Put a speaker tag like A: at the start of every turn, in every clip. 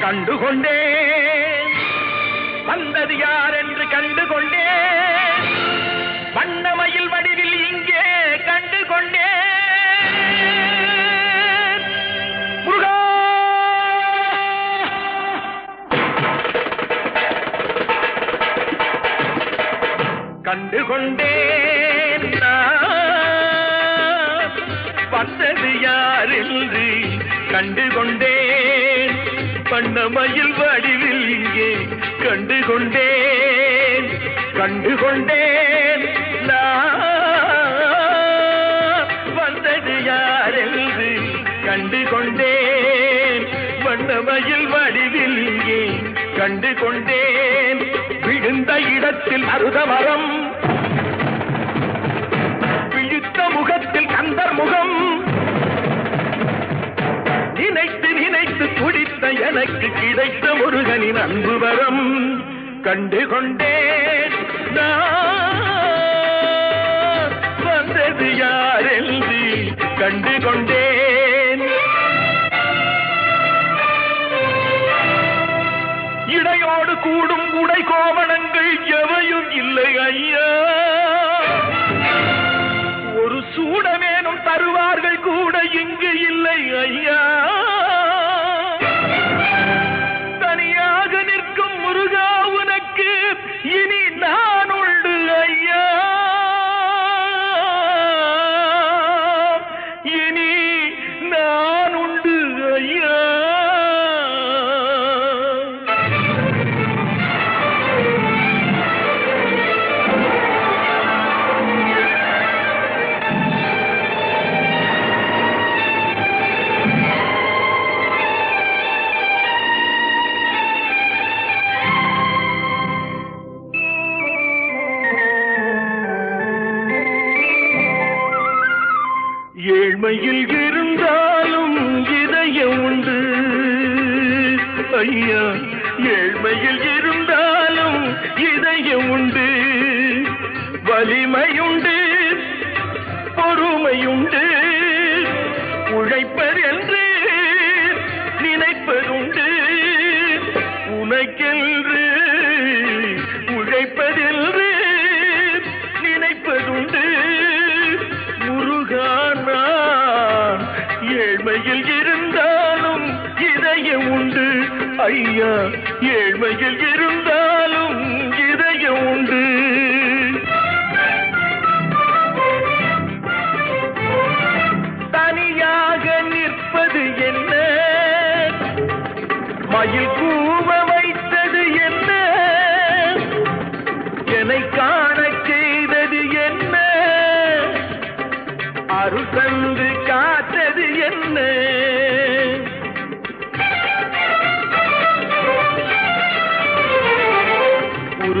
A: கண்டுகொண்டே. வந்தது யார் என்று கண்டுகொண்டே. வண்ணமயில் வடிவில் இங்கே கண்டுகொண்டே. கண்டுகொண்டேன் வந்தது யார் கண்டுகொண்டேன் வண்ணமயில் வடிவில் இங்கே கண்டு கொண்டேன் கண்டு கொண்டேன் வந்தது யார் என்று கண்டுகொண்டேன் வண்ணமயில் வடிவில் இங்கே கண்டு கொண்டேன் விழுந்த இடத்தில் அருதமரம் எனக்கு கிடைத்த முருகனின் அன்பு வரம் கண்டு கொண்டே வந்தது யார் கண்டு கொண்டேன் இடையோடு கூடும் உடை கோவணங்கள் எவையும் இல்லை ஐயா. என்றாலும் இதயம் உண்டு. ஐயா ஏழ்மையில் இருந்தாலும் இதயம் உண்டு. வலிமையுண்டு. உண்டு. ஐயா ஏழ்மையில் இருந்தாலும் இதயம் உண்டு. தனியாக நிற்பது என்ன? மயில் கூவ வைத்தது என்ன? என்னை காண செய்தது என்ன? அருள் தந்து காத்தது என்ன?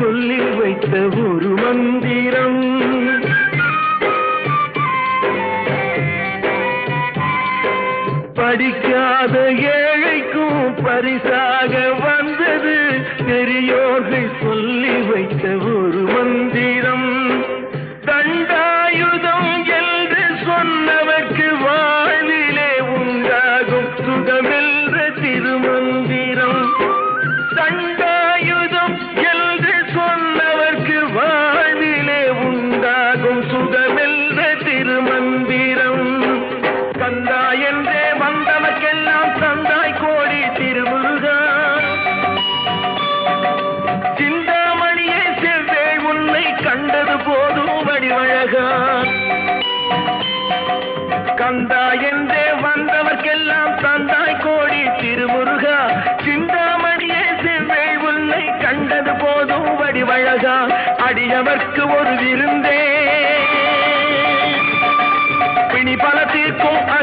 A: சொல்லி வைத்த ஒரு மந்திரம். படிக்காத ஏழைக்கும் பரிசாக வந்தது பெரியோர்கள் சொல்லி அடியவர்க்கு ஒரு விருந்தே. பிணி பல தீர்க்கும்